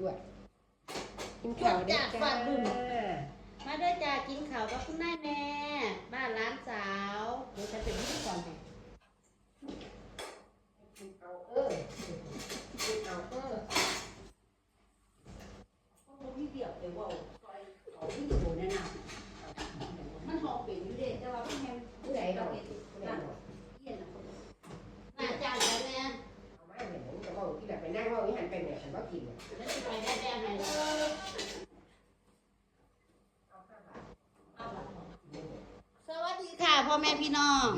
ด้วยกินจข้าวดได้จากจ้าฝากบึ้มมาด้วยจ้ากินข้าวกับคุณนายแม่บ้านร้านสาวเดี๋ยวจะเป็นพิธีกรให้กินเอาเออกินเอาเออพี่เดียวเดี๋ยวว่าซอยเขาที่อยู่แน่นอนมันหอมเป็นอยู่เด้แต่ว่ามันแห้ง ผู้ใดดอกผู้ใดดอก เย็นน่ะน่าจ้างแล้วเนี่ย เอามาเห็นผมจะบอกที่แบบไปนั่งเว่าอย่างนี้หันไปเนี่ยฉันว่ากินเนี่ย แล้วจะไปได้แดงไหนล่ะ เอาห้าบาท เอาล่ะสวัสดีค่ะ พ่อแม่พี่น้อง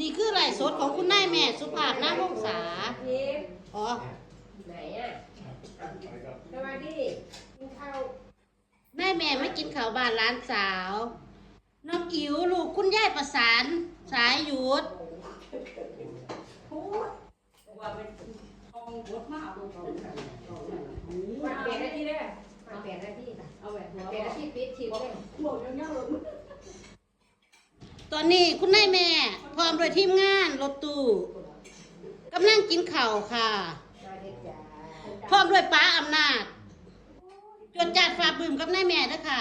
นี่คือไลฟ์สดของคุณนายแม่สุภาพนางวงศาทิพย์อ๋อไหนอะสวัสดีกินข้าวนายแม่ไม่กินข้าวบ้านร้านสาว น้องอิ๋วลูกคุณยายประสาน สายหยุดพูดว่าเป็นทองบดมากลูกเอาข้าววันเปลี่ยนหน้าที่ได้ไหมวันเปลี่ยนหน้าที่เอาแบบหัวเปลี่ยนหน้าที่ปิดทีมเลยหมดยังยังเลย ตอนนี้คุณนายแม่ พร้อมด้วยทีมงานรถตู้กำลังกินข้าวค่ะมาเด็ดจ้าพร้อมด้วยป้าอำนาจ จวดจัดฝากบืมกับนายแม่ด้วยค่ะ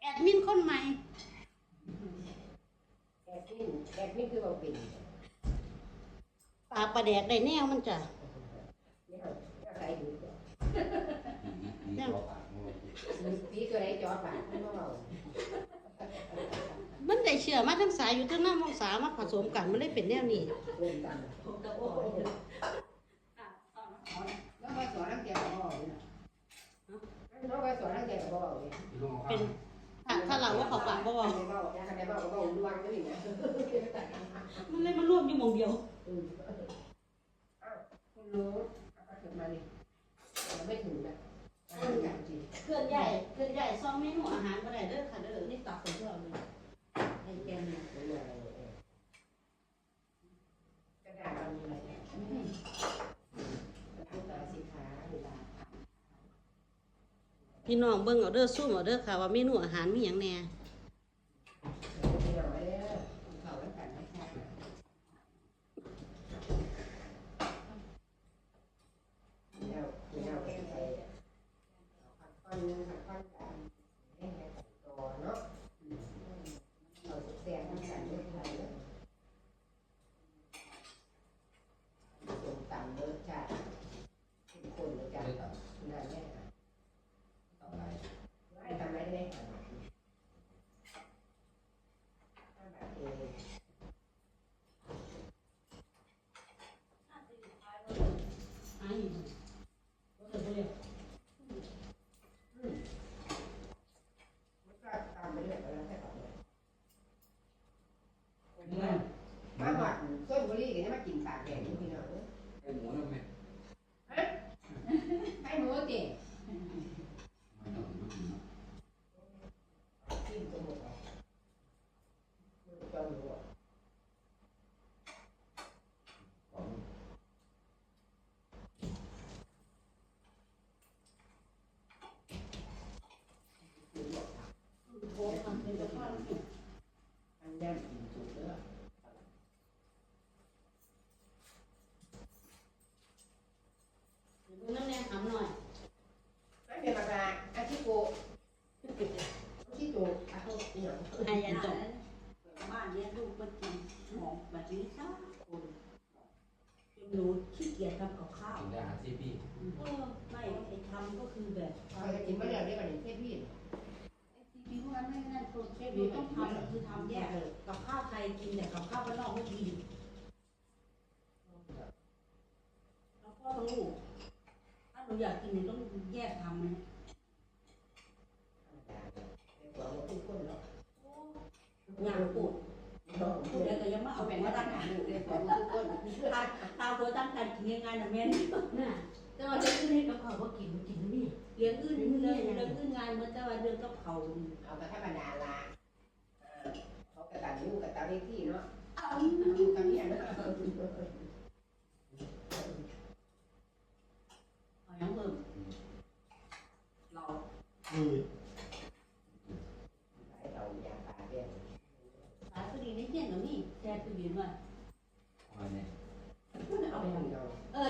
แอดมินคนใหม่แอดมินแอดมินคือบอกปิ่นปลาปลาแดกได้แนวมันจ้ะเนี่ยอะไรอยู่แนว ปีตัวไหนจอดบาทไม่มาเบามันได้เชื่อมาทั้งสายอยู่ทั้งน้ำมองสามาผสมกันมันเลยเป็นแนวนี้เริ่มกันผมตะโกนแล้วก็สอนนักเรียนกับพ่อเลยนะแล้วก็สอนนักเรียนกับพ่อเลยเป็นถ้าถ้าเราว่าเขาปากบ่เว้าไม่เบาถ้าไม่เบาก็เบาดวงด้วยนะมันเลยมารวมอยู่หมองเดียวคุณรู้เอาถึงมานี่ไม่ถึงนะจริง เคลื่อนใหญ่เคลื่อนใหญ่ซ่อมเมนูอาหารก็ได้เด้อค่ะเด้อนี่ตักของเราเลยไอ้แกงเนี่ยกระดาษเรามีอะไรเนี่ยลูกตาสีขาหรือตาพี่น้องเบิ่งเอาเด้อซุ่มเอาเด้อค่ะว่าเมนูอาหารมีหยังแน่ ไม่เอาไม่ได้เขาแล้วกันนะคะแล้วไม่เอาไปใส่ ผัดข้อนผัดข้อนกันให้แห้งตัวเนาะเราแซ่บกันเรื่องอะไรเนาะส้มตำรสชาติเข้มข้นเลยจ้ะนั่นแหละให้ทำอะไรได้ห้าบาทห้าบาทเอง อันนี้บ่ได้บ่ได้ มันก็ตามไปเรื่อยแล้วแค่ต่อเลยมาหวัดส้นบุรีกันมากินปากแดงนี่พี่น้องให้หมูติกินจมูกออกจมูกออก โอ้ทำเป็นแบบว่า อันยันกินสุกแล้วเบิ่งน้ำแน่ถามหน่อยนั่นเป็นปากกาอาชิโกอาชิโกอาโตนี่หรออายาจบบ้านเนี้ยลูกมันกินหอมแบบนี้สักคนจนหนูขี้เกียจทำกับข้าวถึงได้หาที่พี่เออไม่ไอ้ทำก็คือแบบเขาจะกินมาแล้วได้ป่ะเนี่ยเทพพี่ไอ้ ที่พี่ว่าไม่นั่นตัวเชฟหนูต้องทำคือทำแยกเลยกับข้าวไทยกินแต่กับข้าวบ้านนอกไม่กินแล้วก็ลูกถ้าหนูอยากกินหนูต้องแยกทำนะตัวมันทุกคนเนาะงานปูดพูดแล้วก็ยังมาเอาแบ่งมาตั้งกันเรียกตัวมันทุกคนตาตาตัวตั้งกันกินยังไงนะแม่นี่น่ะ แต่ว่าจะขึ้นให้กับเขาว่ากินบ่กินนี่เลี้ยงอื่นเลี้ยงเลี้ยงอื่นงานเหมื่อนแต่ว่าเรื่องกับเขาเอาแต่ธรรมดาละเขากระตันยูกระตันเลขที่เนาะเอาอยู่กับเนี่ยนะเอาอย่างเบิ่มเราเรายาปลาเบี้ยสายพอดีนี่เที่ยงแล้วนี่แช่ตู้เย็นไว้อะไรเนี่ยเอาไปทำเรา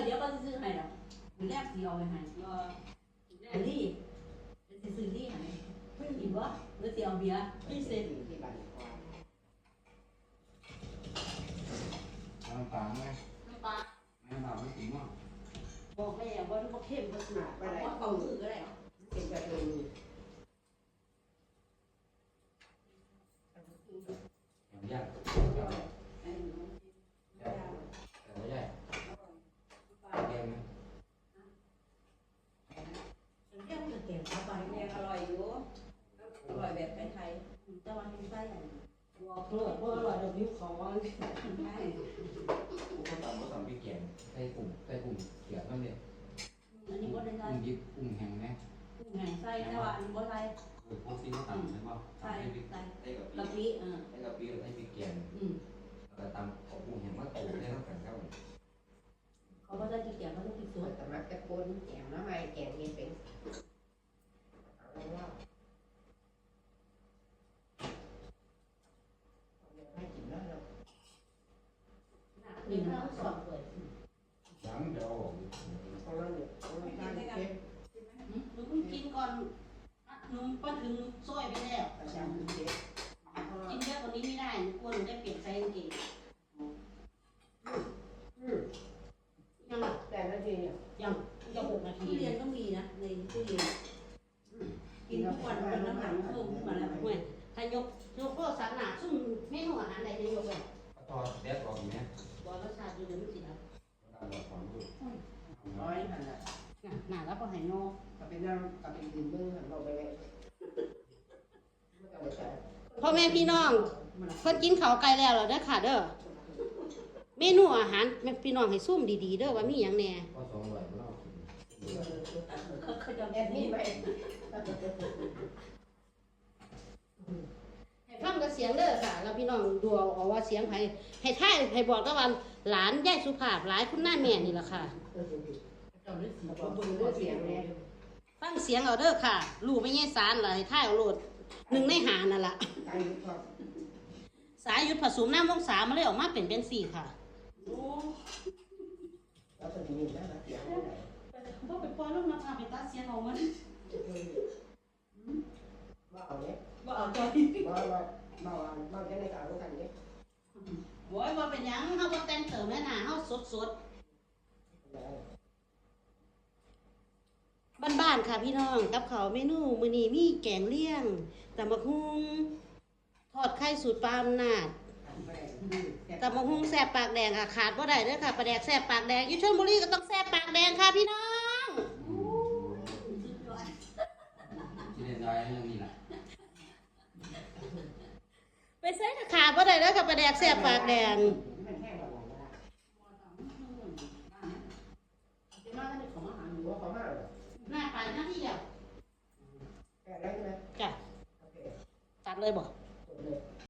ดี๋ยวก็ซื้อให้ดอก มือแรกสิเอาไปให้รออันนี้เป็นสิซื้อที่ให้ไม่กินบ่หรือสิเอาเบียร์พี่เซนที่บ้านก่อนน้ำตาลไหมน้ำปลาน้ำตาลไม่ถึงมั้งบอกแม่ว่าบ่เข้มบ่สุดเอาเอามือก็ได้เป็นกระดูกอย่างยาก อันนี้ แต่ไม่ใช่แกงไหม เรียกว่าแกงปลาปลา เนี่ยอร่อยอยู่อร่อยแบบไทย แต่ว่ามีไส้อัน ๆบอเลยว่าอร่อยแบบนิ้ขาอะใช่กูก็ต่ำก็ต่ำพี่แกงใส่กุ้งใส่กุ้งเขียดนั่นเนี่ยอันนี้บ่ได้ใส่กุ้งดิบกุ้งแห้งไหมกุ้งแห้งใส่แต่ว่าอันนี้บ่ใส่คือพวกที่เขาต่ำใช่ป่ะใส่ใส่พริกใส่ใส่กับกะพริกปิเออใส่กับพริกใส่พริกแกงอืมแล้วก็ตำเอากุ้งแห้งมาตุ๋นได้ทั้งกันครับเขาบ่ได้กินแกงเขาต้องกินสซุวนปสมัครตะโกนแกงน้ำไม้แกงเห็ดเป็นเอาเล่าให้กินแล้วเนาะ นี่เราสอนเปิด หลังจะเอาออก ของเราเนี่ยของเราทานเค็ม หนูเพิ่ง ก่อนหนูไปถึงซอยไปแล้วประจำเค็มกินเยอะกว่านี้ไม่ได้หนูกลัวหนูได้เปลี่ยนไซส์กางเกงยังแปดนาทีเนี่ยยังจะหกนาทีทุเรียนก็มีนะในทุเรียนกินทุกวันเป็น พ่อแม่พี่น้องเพิ่นกินเขาไก่แล้วเหรอเด้อค่ะ เด้อเมนูอาหารแม่พี่น้องให้ซุ่มดีๆเด้อว่ามีหยังแหน่ก็สองร้อยเรากินเขาแอดมินไหมให้ฟังกับเสียงเด้อค่ะ แล้วพี่น้องดูเอาเอาว่าเสียงไผให้ท่ายให้บอกก็ว่าหลานยายสุภาพหลายคุณหน้าแม่นี่ล่ะค่ะ เจ้าฤาษีบอกเขาเบิ่เบิ่งงเรื่เรื่อองเสียงงเนี่ ฟังเสียงเอาเด้อค่ะ ลูกไม่ใช่สารล่ะให้ท่ายเอาโลดหนึ่งในหานั่นล่ะการยุทธ์ก็สายหยุดผสมน้ำวงสามาเลยออกมาเป็นเป็นสี่ค่ะโอ้เราจะมีนะเสียงไม่ได้ก็ไปปล่อยลูกน้ำพาไปตัดเสียงออกมันว่าเอาเนี่ยบ่เอาใจว่าว่าว่าว่าจะในการรู้กันเนี่ยโอ้ยว่าเป็นหยังเฮาบ่แต่งเติมแม่น่ะเฮาสดสดๆ บ้านๆค่ะพี่น้องกับเขาวเมนูมื้อนี้มีแกงเลี่ยงตำบักหุ่งทอดไข่สูตรปลาอำนาจตำบักหุ่งแซ่บปากแดงค่ะขาดบ่ได้เด้อค่ะปลาแดกแซ่บปากแดงอยู่ชลบุรีก็ต้องแซ่บปากแดงค่ะพี่น้องที่เรียนได้เรื่องนี้แหละไปใส่ก็ขาดบ่ได้เด้อค่ะปลาแดกแซ่บปากแดง มันแห้งแบบไหนล่ะ จะมาได้ของอาหาร หัวเขามากเลย หน้าไปหน้า ที่เ